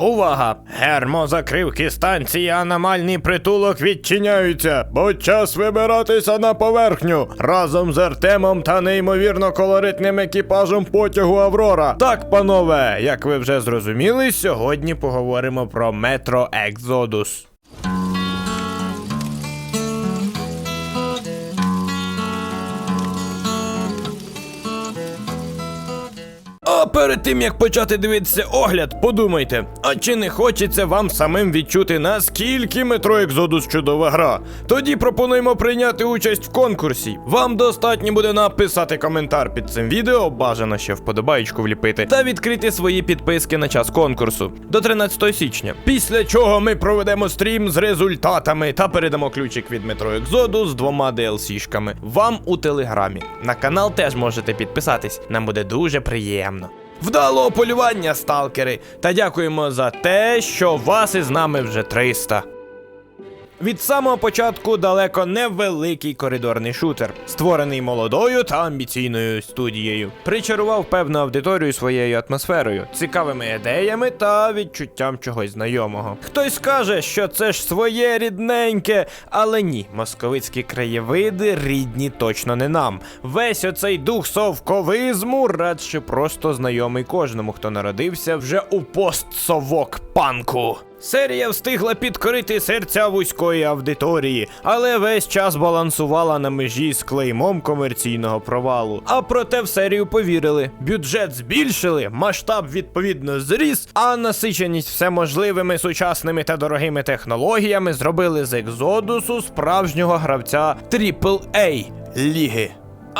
Увага! Гермозакривки станції аномальний притулок відчиняються, бо час вибиратися на поверхню разом з Артемом та неймовірно колоритним екіпажем потягу Аврора. Так, панове, як ви вже зрозуміли, сьогодні поговоримо про метро Екзодус. А перед тим як почати дивитися огляд, подумайте, а чи не хочеться вам самим відчути наскільки метро Екзодус чудова гра? Тоді пропонуємо прийняти участь в конкурсі. Вам достатньо буде написати коментар під цим відео, бажано ще вподобаєчку вліпити, та відкрити свої підписки на час конкурсу до 13 січня. Після чого ми проведемо стрім з результатами та передамо ключик від метро Екзодус з двома DLC-шками. Вам у телеграмі. На канал теж можете підписатись, нам буде дуже приємно. Вдалого полювання, сталкери! Та дякуємо за те, що вас із нами вже 300. Від самого початку далеко не великий коридорний шутер, створений молодою та амбіційною студією. Причарував певну аудиторію своєю атмосферою, цікавими ідеями та відчуттям чогось знайомого. Хтось скаже, що це ж своє рідненьке, але ні, московицькі краєвиди рідні точно не нам. Весь оцей дух совковизму радше просто знайомий кожному, хто народився вже у постсовок панку. Серія встигла підкорити серця вузької аудиторії, але весь час балансувала на межі з клеймом комерційного провалу. А проте в серію повірили. Бюджет збільшили, масштаб відповідно зріс, а насиченість всеможливими сучасними та дорогими технологіями зробили з екзодусу справжнього гравця AAA ліги.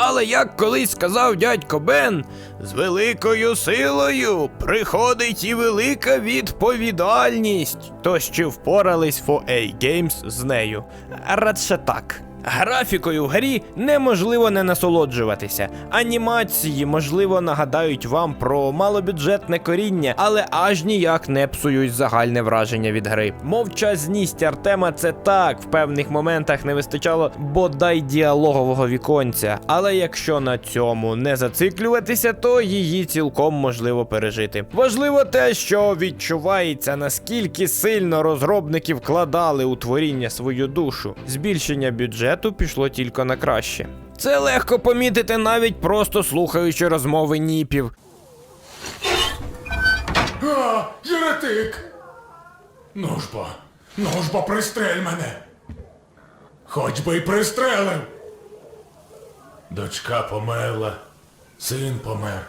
Але як колись сказав дядько Бен, з великою силою приходить і велика відповідальність. То чи впорались 4A Games з нею? Радше так. Графікою в грі неможливо не насолоджуватися. Анімації, можливо, нагадають вам про малобюджетне коріння, але аж ніяк не псують загальне враження від гри. Мовчазність Артема це так, в певних моментах не вистачало бодай діалогового віконця. Але якщо на цьому не зациклюватися, то її цілком можливо пережити. Важливо те, що відчувається, наскільки сильно розробники вкладали у творіння свою душу. Збільшення бюджету пішло тільки на краще. Це легко помітити навіть просто слухаючи розмови ніпів. А, єретик! Ну ж бо, ну ж бо пристрель мене. Хоч би й пристрелив. Дочка померла, син помер.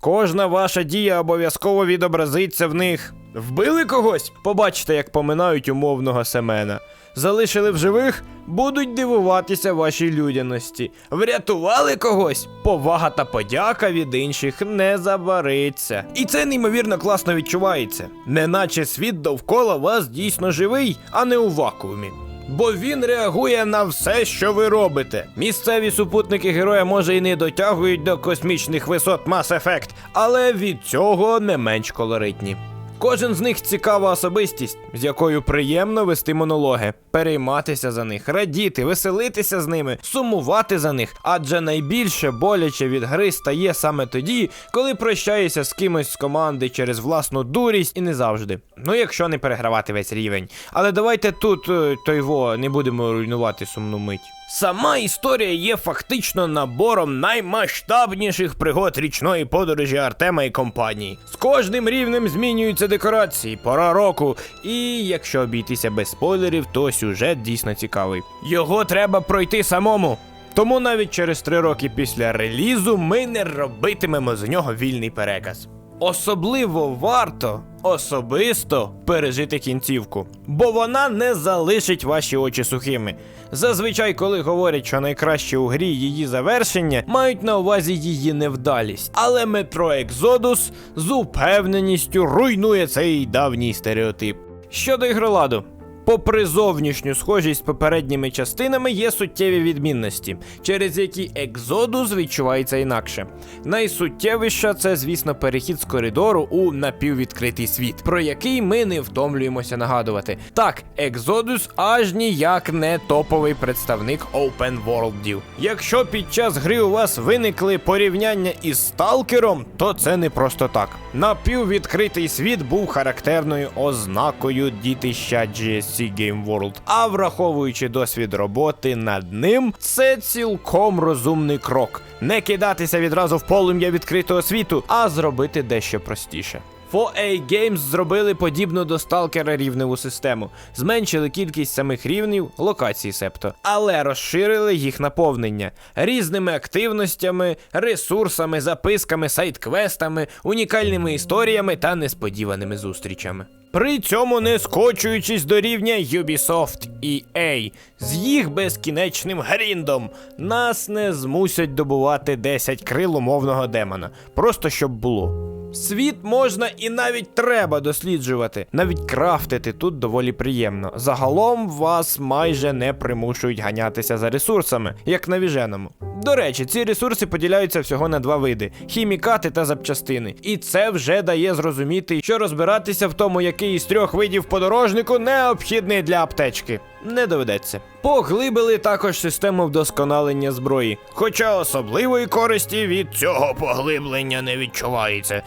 Кожна ваша дія обов'язково відобразиться в них. Вбили когось? Побачите, як поминають умовного Семена. Залишили в живих, будуть дивуватися вашій людяності. Врятували когось? Повага та подяка від інших не забариться. І це неймовірно класно відчувається. Неначе світ довкола вас дійсно живий, а не у вакуумі. Бо він реагує на все, що ви робите. Місцеві супутники героя може і не дотягують до космічних висот Mass Effect, але від цього не менш колоритні. Кожен з них цікава особистість, з якою приємно вести монологи, перейматися за них, радіти, веселитися з ними, сумувати за них. Адже найбільше боляче від гри стає саме тоді, коли прощаєшся з кимось з команди через власну дурість і не завжди. Ну, якщо не перегравати весь рівень. Але давайте тут е, той во не будемо руйнувати сумну мить. Сама історія є фактично набором наймасштабніших пригод річної подорожі Артема і компанії. З кожним рівнем змінюються декорації, пора року, і якщо обійтися без спойлерів, то сюжет дійсно цікавий. Його треба пройти самому. Тому навіть через три роки після релізу ми не робитимемо з нього вільний переказ. Особливо варто особисто пережити кінцівку, бо вона не залишить ваші очі сухими. Зазвичай, коли говорять, що найкраще у грі її завершення, мають на увазі її невдалість. Але метро Екзодус з упевненістю руйнує цей давній стереотип. Щодо ігроладу. Попри зовнішню схожість з попередніми частинами, є суттєві відмінності, через які екзодус відчувається інакше. Найсуттєвіша це, звісно, перехід з коридору у напіввідкритий світ, про який ми не втомлюємося нагадувати. Так, екзодус аж ніяк не топовий представник open worldів. Якщо під час гри у вас виникли порівняння із сталкером, то це не просто так. Напіввідкритий світ був характерною ознакою дітища GSC Game World. А враховуючи досвід роботи над ним, це цілком розумний крок. Не кидатися відразу в полум'я відкритого світу, а зробити дещо простіше. 4A Games зробили подібну до сталкера рівневу систему, зменшили кількість самих рівнів, локацій септо, але розширили їх наповнення різними активностями, ресурсами, записками, сайт-квестами, унікальними історіями та несподіваними зустрічами. При цьому не скочуючись до рівня Ubisoft EA з їх безкінечним гріндом, нас не змусять добувати 10 крил умовного демона, просто щоб було. Світ можна і навіть треба досліджувати. Навіть крафтити тут доволі приємно. Загалом вас майже не примушують ганятися за ресурсами, як на віженому. До речі, ці ресурси поділяються всього на два види: хімікати та запчастини. І це вже дає зрозуміти, що розбиратися в тому, який із трьох видів подорожнику необхідний для аптечки. Не доведеться. Поглибили також систему вдосконалення зброї, хоча особливої користі від цього поглиблення не відчувається.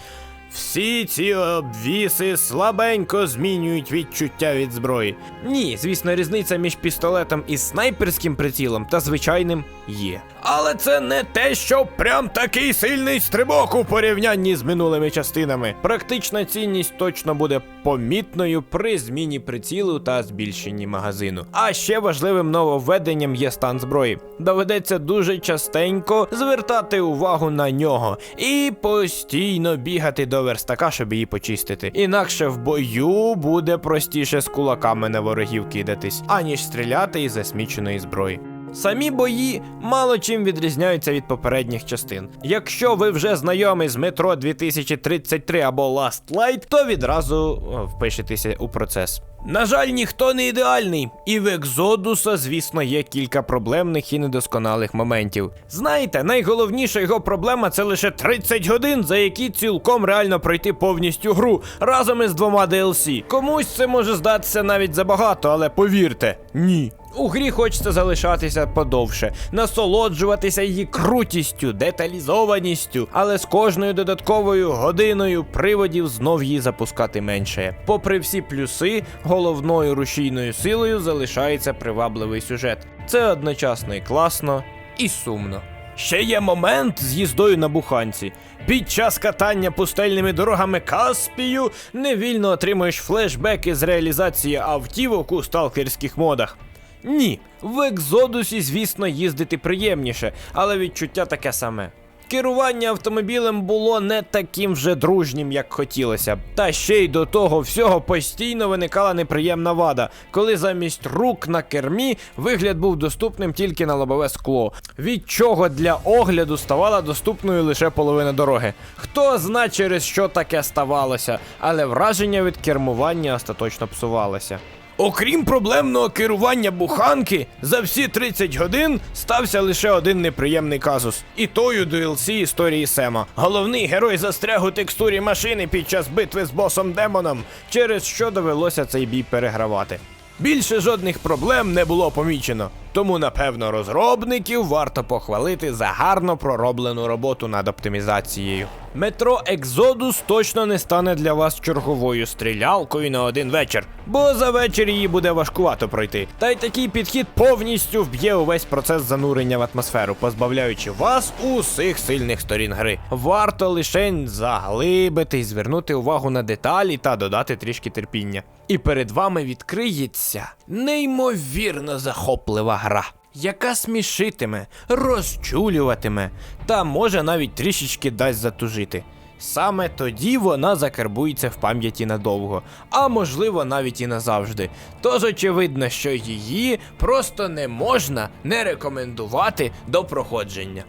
Всі ці обвіси слабенько змінюють відчуття від зброї. Ні, звісно, різниця між пістолетом із снайперським прицілом та звичайним є. Але це не те, що прям такий сильний стрибок у порівнянні з минулими частинами. Практична цінність точно буде помітною при зміні прицілу та збільшенні магазину. А ще важливим нововведенням є стан зброї. Доведеться дуже частенько звертати увагу на нього і постійно бігати до верстака, щоб її почистити. Інакше в бою буде простіше з кулаками на ворогів кидатись, аніж стріляти із засміченої зброї. Самі бої мало чим відрізняються від попередніх частин. Якщо ви вже знайомі з метро 2033 або Last Light, то відразу о, впишетеся у процес. На жаль, ніхто не ідеальний, і в Екзодуса, звісно, є кілька проблемних і недосконалих моментів. Знаєте, найголовніша його проблема це лише 30 годин, за які цілком реально пройти повністю гру разом із двома DLC. Комусь це може здатися навіть забагато, але повірте, ні. У грі хочеться залишатися подовше, насолоджуватися її крутістю, деталізованістю, але з кожною додатковою годиною приводів знов її запускати менше. Попри всі плюси, головною рушійною силою залишається привабливий сюжет. Це одночасно і класно, і сумно. Ще є момент з їздою на буханці. Під час катання пустельними дорогами Каспію невільно отримуєш флешбеки з реалізації автівок у сталкерських модах. Ні, в екзодусі, звісно, їздити приємніше, але відчуття таке саме. Керування автомобілем було не таким вже дружнім, як хотілося. Та ще й до того всього постійно виникала неприємна вада, коли замість рук на кермі вигляд був доступним тільки на лобове скло, від чого для огляду ставала доступною лише половина дороги. Хто зна, через що таке ставалося, але враження від кермування остаточно псувалося. Окрім проблемного керування буханки, за всі 30 годин стався лише один неприємний казус. І тою DLC історії Сема. Головний герой застряг у текстурі машини під час битви з босом демоном, через що довелося цей бій перегравати. Більше жодних проблем не було помічено. Тому, напевно, розробників варто похвалити за гарно пророблену роботу над оптимізацією. Метро Екзодус точно не стане для вас черговою стрілялкою на один вечір, бо за вечір її буде важкувато пройти. Та й такий підхід повністю вб'є увесь процес занурення в атмосферу, позбавляючи вас усіх сильних сторін гри. Варто лише заглибитись, звернути увагу на деталі та додати трішки терпіння. І перед вами відкриється неймовірно захоплива гра. Яка смішитиме, розчулюватиме, та може навіть трішечки дасть затужити. Саме тоді вона закарбується в пам'яті надовго, а можливо навіть і назавжди. Тож очевидно, що її просто не можна не рекомендувати до проходження.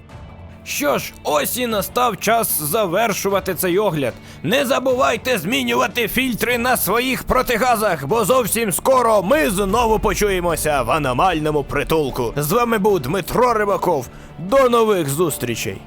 Що ж, ось і настав час завершувати цей огляд. Не забувайте змінювати фільтри на своїх протигазах, бо зовсім скоро ми знову почуємося в аномальному притулку. З вами був Дмитро Рибаков. До нових зустрічей!